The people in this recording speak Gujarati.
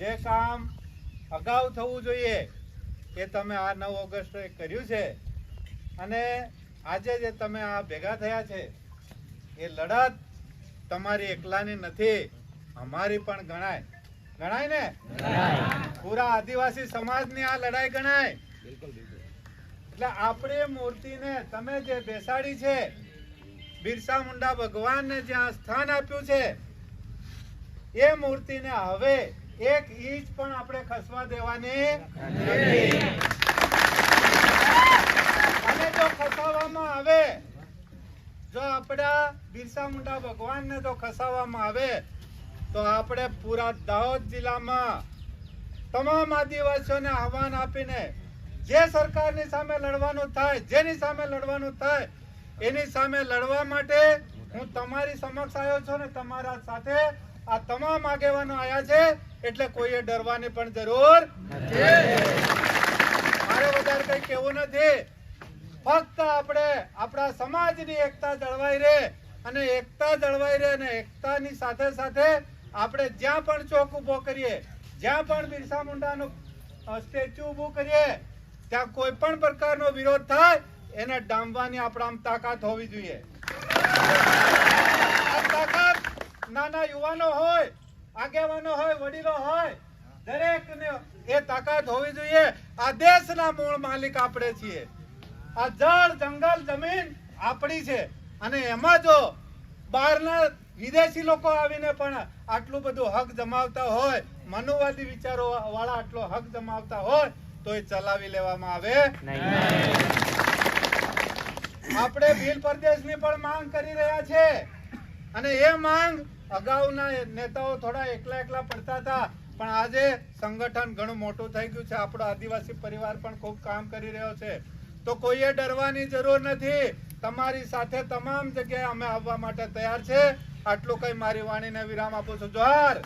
જે કામ અગાઉ થવું જોઈએ એ તમે આ નવ ઓગસ્ટે કર્યું છે. અને આજે જે તમે આ ભેગા થયા છે એ લડત તમારી એકલાની નથી અમારી પણ ગણાય. ગણાય ને? પૂરા આદિવાસી સમાજની આ લડાઈ ગણાય. એટલે આપણે મૂર્તિને તમે જે બેસાડી છે બિરસા મુંડા ભગવાનને જ્યાં સ્થાન આપ્યું છે એ મૂર્તિને હવે એક ઇંચ પણ આપણે ખસવા દેવાની. અને જો ખસાવવામાં આવે, જો આપણા બિરસા મુંડા ભગવાનને જો ખસાવવામાં આવે, તો આપણે પૂરા દાહોદ જિલ્લામાં તમામ આદિવાસીઓને આહવાન આપીને જે સરકારની સામે લડવાનું થાય, જેની સામે લડવાનું થાય, એની સામે લડવા માટે હું તમારી સમક્ષ આવ્યો છું ને તમારા સાથે આ તમામ આગેવાનો આવ્યા છે, એટલે કોઈએ ડરવાની પણ જરૂર મારે વધારે કઈ કેવું નથી. ફક્ત આપણે આપણા સમાજની એકતા જળવાઈ રહે અને એકતા જળવાઈ રહે અને એકતાની સાથે સાથે આપણે જ્યાં પણ ચોક ઊભો કરીએ, જ્યાં પણ બિરસા મુંડાનું સ્ટેચ્યુ ઊભું કરીએ, ત્યાં કોઈ પણ પ્રકારનો વિરોધ થાય, એને ડામવાની આપણા તાકાત હોવી જોઈએ આ તાકાત નાના યુવાનો હોય આગેવાનો હોય વડીલો હોય દરેકને એ તાકાત હોવી જોઈએ. આ દેશના મૂળ માલિક આપણે છીએ. આ જળ જંગલ જમીન આપણી છે. અને એમાં જો બહારના વિદેશી લોકો આવીને પણ આટલું બધું હક જમાવતા હોય મનુવાદી વિચારો વાળા આટલો હક જમાવતા હોય તો એ ચલાવી લેવામાં આવે આપણે ભીલ પ્રદેશની પણ માંગ કરી રહ્યા છે. અને એ માંગ અગાઉના નેતાઓ થોડા એકલા એકલા પડતા હતા, પણ આજે સંગઠન ઘણું મોટું થઈ ગયું છે. આપણો આદિવાસી પરિવાર પણ ખૂબ કામ કરી રહ્યો છે. તો કોઈએ ડરવાની જરૂર નથી. તમારી સાથે તમામ જગ્યાએ અમે આવવા માટે તૈયાર છે. આટલું કઈ મારી વાણીને વિરામ આપું છું. જોહાર!